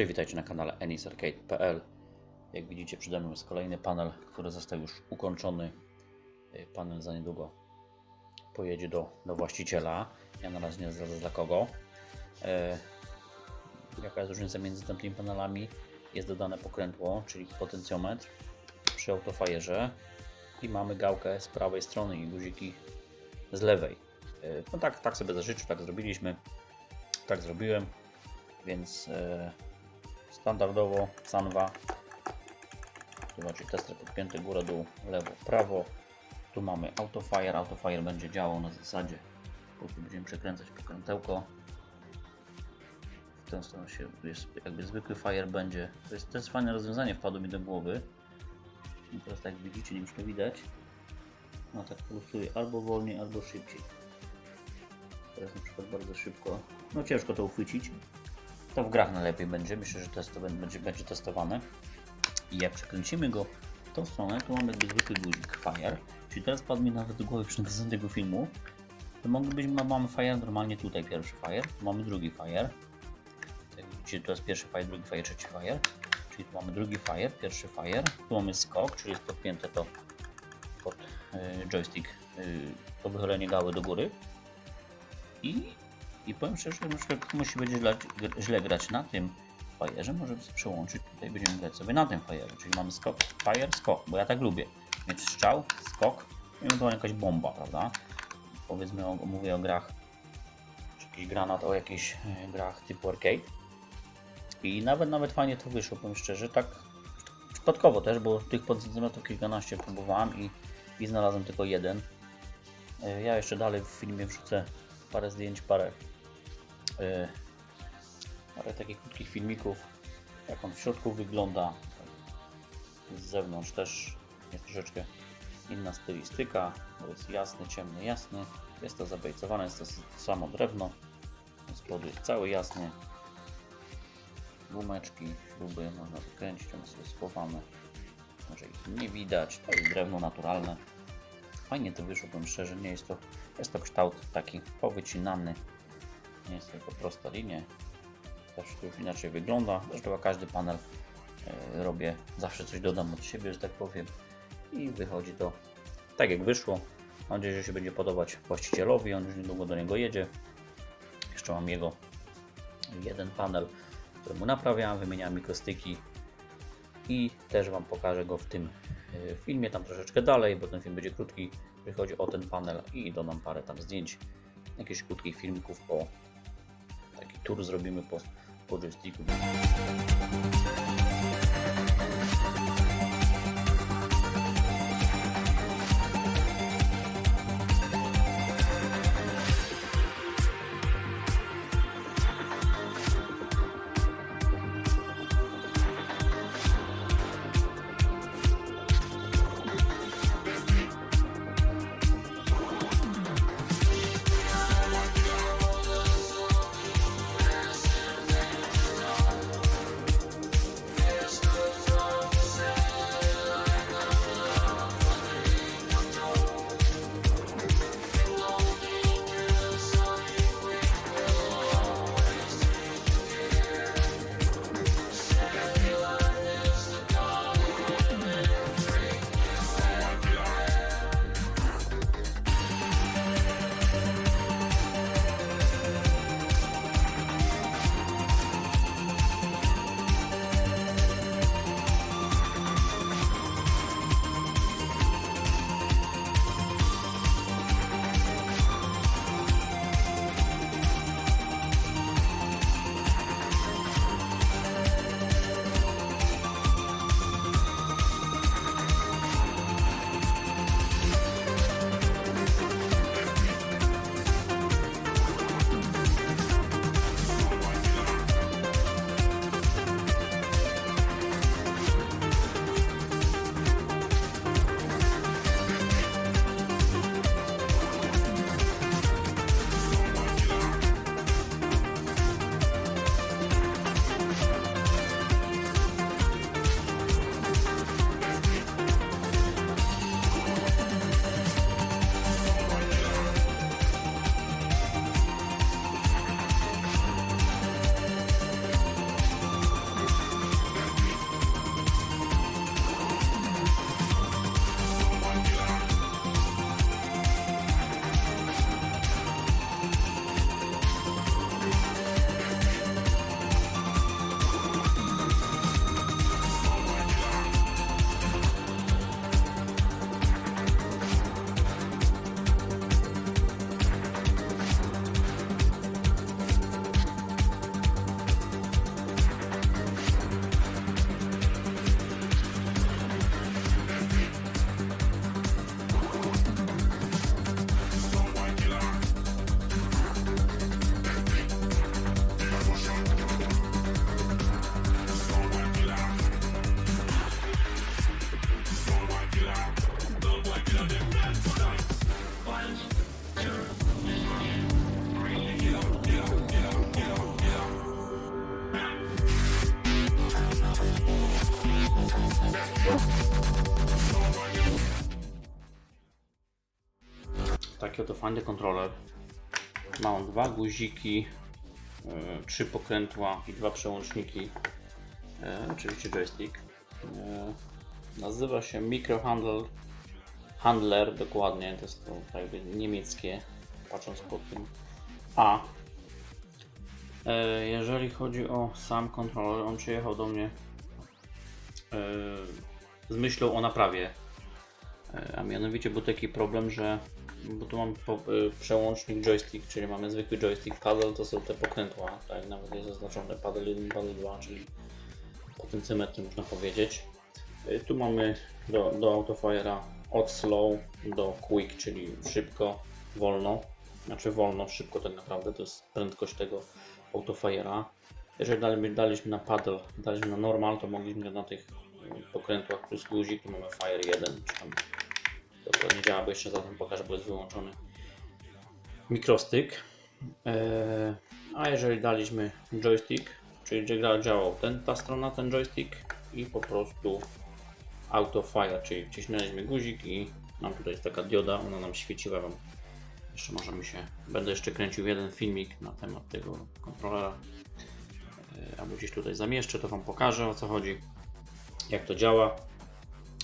Cześć, witajcie na kanale enisarcade.pl Jak widzicie przede mną jest kolejny panel, który został już ukończony. Y, Panel za niedługo pojedzie do, do właściciela. Ja na razie nie zdradzę dla kogo. E, jaka jest różnica między tamtymi panelami? Jest dodane pokrętło, czyli potencjometr przy autofajerze i mamy gałkę z prawej strony i guziki z lewej. E, no tak, tak sobie zażyczył, tak zrobiliśmy. Tak zrobiłem, więc standardowo Sanwa. Zobaczcie, tester podpięty górę, dół, lewo, prawo. Tu mamy autofire. Autofire będzie działał na zasadzie, póki będziemy przekręcać pokrętełko. W tę stronę się jest jakby zwykły fire będzie. To jest, to jest fajne rozwiązanie, wpadło mi do głowy. I teraz tak jak widzicie, nie już to widać. No tak pulsuje albo wolniej, albo szybciej. Teraz na przykład bardzo szybko. No ciężko to uchwycić. To w grach najlepiej będzie. Myślę, że to będzie, będzie testowane. I jak przekręcimy go w tą stronę, to mamy zwykły guzik Fire. Czyli teraz padł mi nawet do głowy przy tego filmu. To mogli być, ma- mamy Fire normalnie tutaj pierwszy Fire, tu mamy drugi Fire. Tak widzicie, to jest pierwszy Fire, drugi Fire, trzeci Fire. Czyli tu mamy drugi Fire, pierwszy Fire. Tu mamy skok, czyli jest podpięte to pod y, joystick, y, to wychylenie gały do góry. I, i powiem szczerze, że na przykład komuś źle, źle grać na tym fajerze, możemy sobie przełączyć, tutaj będziemy grać sobie na tym fajerze, czyli mamy skok, fajer, skok, bo ja tak lubię, mieć strzał, skok, i ewentualnie jakaś bomba, prawda? Powiedzmy, o, mówię o grach, czy jakiś granat o jakichś e, grach typu arcade i nawet, nawet fajnie to wyszło, powiem szczerze, tak przypadkowo też, bo tych potencjometrów kilkanaście próbowałem i, i znalazłem tylko jeden. E, Ja jeszcze dalej w filmie wrzucę parę zdjęć, parę, parę takich krótkich filmików, jak on w środku wygląda. Z zewnątrz też jest troszeczkę inna stylistyka, bo jest jasny, ciemny, jasny. Jest to zabejcowane, jest to samo drewno. Z spodu jest cały jasny. Gumeczki, śruby można wykręcić, one sobie schowane. Może ich nie widać, to jest drewno naturalne. Fajnie to wyszło, powiem szczerze, nie jest to, jest to kształt taki powycinany, nie jest tylko prosta linia, też to już inaczej wygląda, zresztą każdy panel e, robię, zawsze coś dodam od siebie, że tak powiem. I wychodzi to tak jak wyszło, mam nadzieję, że się będzie podobać właścicielowi, on już niedługo do niego jedzie, jeszcze mam jego jeden panel, któremu naprawiałem, wymieniałem mikrostyki i też Wam pokażę go w tym e, filmie, tam troszeczkę dalej, bo ten film będzie krótki, jeżeli chodzi o ten panel i dodam parę tam zdjęć, jakichś krótkich filmików po taki tour zrobimy po, po Taki oto fajny kontroler. Ma on dwa guziki, e, trzy pokrętła i dwa przełączniki. E, oczywiście joystick. E, nazywa się Micro Handler, dokładnie, to jest to jakby niemieckie, patrząc po tym A. Jeżeli chodzi o sam kontroler, on przyjechał do mnie z myślą o naprawie. E, A mianowicie był taki problem, że bo tu mam po, y, przełącznik joystick, czyli mamy zwykły joystick, paddle to są te pokrętła, tak nawet jest zaznaczone paddle 1, paddle 2, czyli potencjometry można powiedzieć. Tu mamy do, do autofire'a od slow do quick, czyli szybko, wolno, znaczy wolno, szybko tak naprawdę, to jest prędkość tego autofire'a. Jeżeli dali- daliśmy na paddle, daliśmy na normal, to mogliśmy na tych pokrętłach plus guzik, tu mamy fire 1, czy tam dokładnie działa, bo jeszcze zatem pokażę, bo jest wyłączony mikrostyk. Eee, a jeżeli daliśmy joystick, czyli gra- działał ten, ta strona, ten joystick i po prostu auto fire, czyli wciśnęliśmy guzik i nam tutaj jest taka dioda, ona nam świeciła wam. Jeszcze możemy się, będę jeszcze kręcił jeden filmik na temat tego kontrolera, albo gdzieś tutaj zamieszczę, to wam pokażę o co chodzi, jak to działa.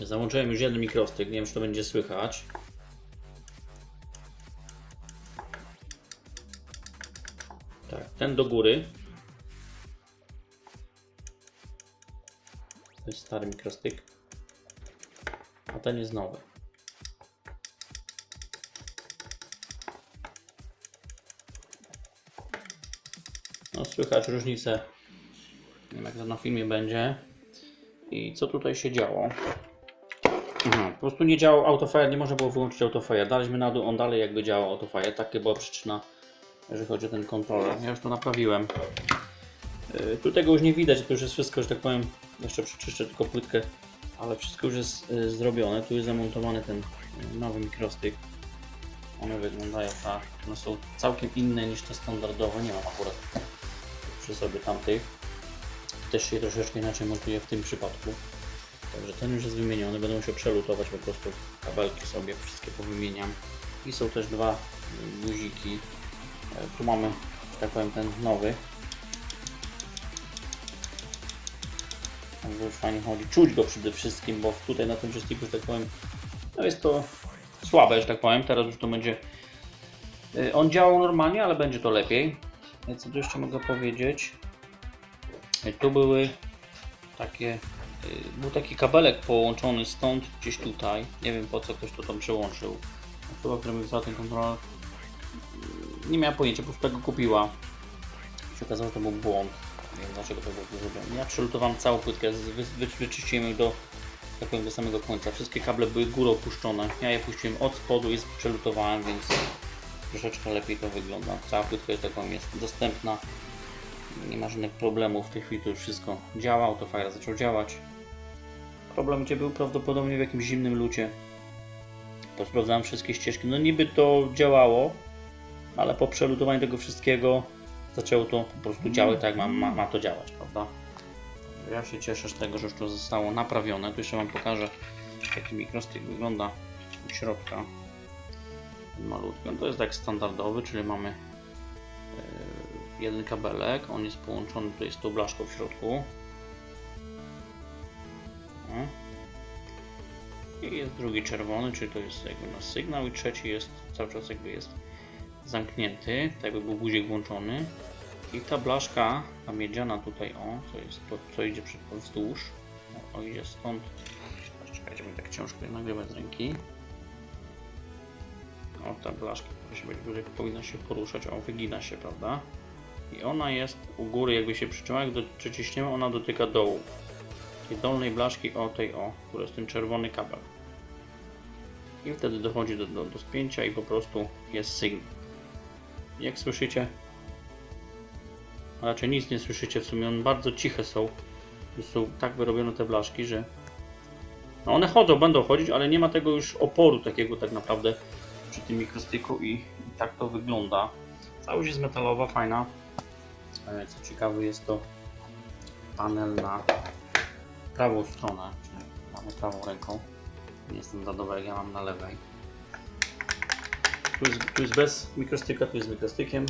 Załączyłem już jeden mikrostyk, nie wiem czy to będzie słychać. Tak, ten do góry. To jest stary mikrostyk. A ten jest nowy. No słychać różnicę. Wiem jak to na filmie będzie. I co tutaj się działo? Aha, po prostu nie działał autofire, nie można było wyłączyć autofire. Daliśmy na dół, on dalej jakby działał autofire. Taka była przyczyna, jeżeli chodzi o ten kontroler. Ja już to naprawiłem. Yy, tu tego już nie widać, to już jest wszystko, że tak powiem, jeszcze przeczyszczę tylko płytkę, ale wszystko już jest yy, zrobione. Tu jest zamontowany ten yy, nowy mikrostyk. One wyglądają tak, one są całkiem inne niż te standardowe, nie mam akurat przy sobie tamtych. Też się troszeczkę inaczej montuje w tym przypadku. Także ten już jest wymieniony, będę musiał przelutować po prostu kabelki sobie, wszystkie powymieniam. I są też dwa y, guziki. E, Tu mamy, że tak powiem, ten nowy. Także już fajnie chodzi. Czuć go przede wszystkim, bo tutaj na tym joysticku, że tak powiem, no jest to słabe, że tak powiem. Teraz już to będzie... y, On działał normalnie, ale będzie to lepiej. E, Co tu jeszcze mogę powiedzieć? Tu były takie Y, był taki kabelek połączony stąd gdzieś tutaj. Nie wiem po co ktoś to tam przełączył. Osoba, która mi wysłała ten kontroler, nie miała pojęcia, po prostu tak go kupiła. się okazało, że to był błąd. Nie wiem dlaczego to było zrobione. Ja przelutowałem całą płytkę, wy, wy, wyczyściłem ją do, tak powiem, do samego końca. Wszystkie kable były górą puszczone. Ja je puściłem od spodu i przelutowałem, więc troszeczkę lepiej to wygląda. Cała płytka jest taką jest dostępna. Nie ma żadnych problemów. W tej chwili to już wszystko działa. Autofire zaczął działać. Problem gdzie był prawdopodobnie w jakimś zimnym lucie. To sprawdzałem wszystkie ścieżki. No niby to działało, ale po przelutowaniu tego wszystkiego zaczęło to po prostu działać tak jak ma, ma, ma to działać, prawda? Ja się cieszę z tego, że już to zostało naprawione. Tu jeszcze Wam pokażę, jaki mikrostyk wygląda od środka. Malutki. No to jest tak standardowy, czyli mamy jeden kabelek. On jest połączony tutaj z tą blaszką w środku. I jest drugi czerwony, czyli to jest jakby na sygnał i trzeci jest cały czas jakby jest zamknięty, tak jakby był guzik włączony. I ta blaszka, ta miedziana tutaj, o, co jest to, co idzie przed wzdłuż, o, o idzie stąd. Czekajcie, bo tak ciężko je nagrywać z ręki. O, ta blaszka się, wyżej, powinna się poruszać, o, wygina się, prawda? I ona jest u góry, jakby się przytrzymała, jak do, przyciśniemy, ona dotyka dołu tej dolnej blaszki o tej o, która jest ten czerwony kabel. I wtedy dochodzi do, do, do spięcia i po prostu jest sygnał. Jak słyszycie, a raczej nic nie słyszycie, w sumie one bardzo ciche są. Są tak wyrobione te blaszki, że no one chodzą, będą chodzić, ale nie ma tego już oporu takiego tak naprawdę przy tym mikrostyku i, i tak to wygląda. Całość jest metalowa, fajna. E, Co ciekawe jest to panel na prawą stronę, czyli Mamy prawą ręką. Nie jestem za dobry, ja mam na lewej. Tu jest, tu jest bez mikrostyka, tu jest mikrostykiem.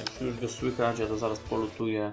Jak już go słychać, ja to zaraz polutuję.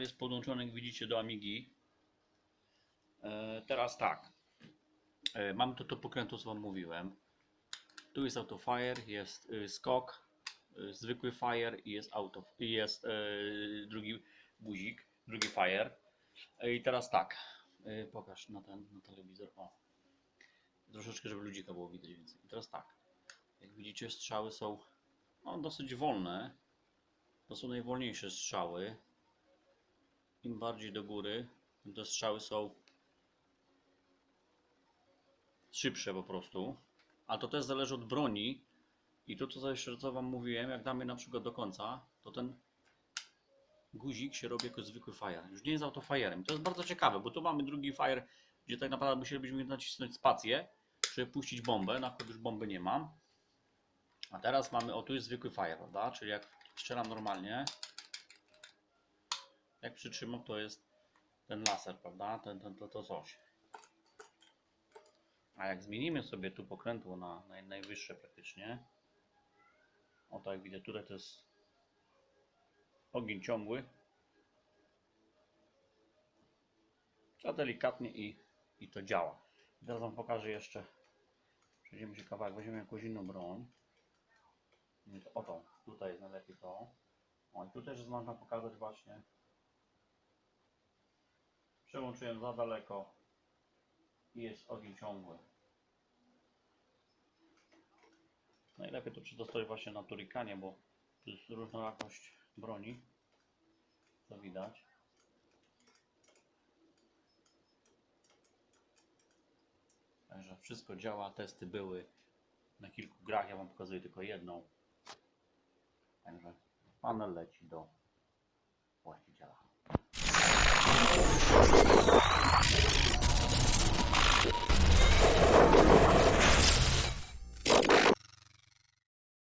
Jest podłączony, jak widzicie, do Amigi. E, teraz tak. E, mamy to, to pokrętło, co Wam mówiłem. Tu jest autofire, jest y, skok, y, zwykły fire i jest auto, jest e, drugi guzik, drugi fire. I teraz tak. Pokaż na ten, na telewizor. O. Troszeczkę, żeby ludzika było widać więcej. I teraz tak. Jak widzicie, strzały są no, dosyć wolne. To są najwolniejsze strzały. Im bardziej do góry, tym te strzały są szybsze po prostu. Ale to też zależy od broni. I to, co co Wam mówiłem, jak damy na przykład do końca, to ten guzik się robi jako zwykły fire. Już nie jest autofire'em. To jest bardzo ciekawe, bo tu mamy drugi fire, gdzie tak naprawdę musielibyśmy nacisnąć spację, żeby puścić bombę. Na już bomby nie mam. A teraz mamy, o tu jest zwykły fire, prawda? Czyli jak strzelam normalnie, jak przytrzymam, to jest ten laser, prawda? Ten, ten, to, to coś. A jak zmienimy sobie tu pokrętło na naj, najwyższe praktycznie, o tak widzę, tutaj to jest ogień ciągły. To delikatnie i, i to działa. Teraz Wam pokażę jeszcze, przejdziemy się kawałek, weźmiemy jakąś inną broń. Nie, to- O to, tutaj jest najlepiej to. O i tu też można pokazać właśnie. Przełączyłem za daleko i jest ogień ciągły. Najlepiej to przedostać właśnie na turikanie, bo tu jest różnorakość broni. Co widać. Także wszystko działa, testy były na kilku grach, ja Wam pokazuję tylko jedną. Także panel leci do właściciela. Thank you.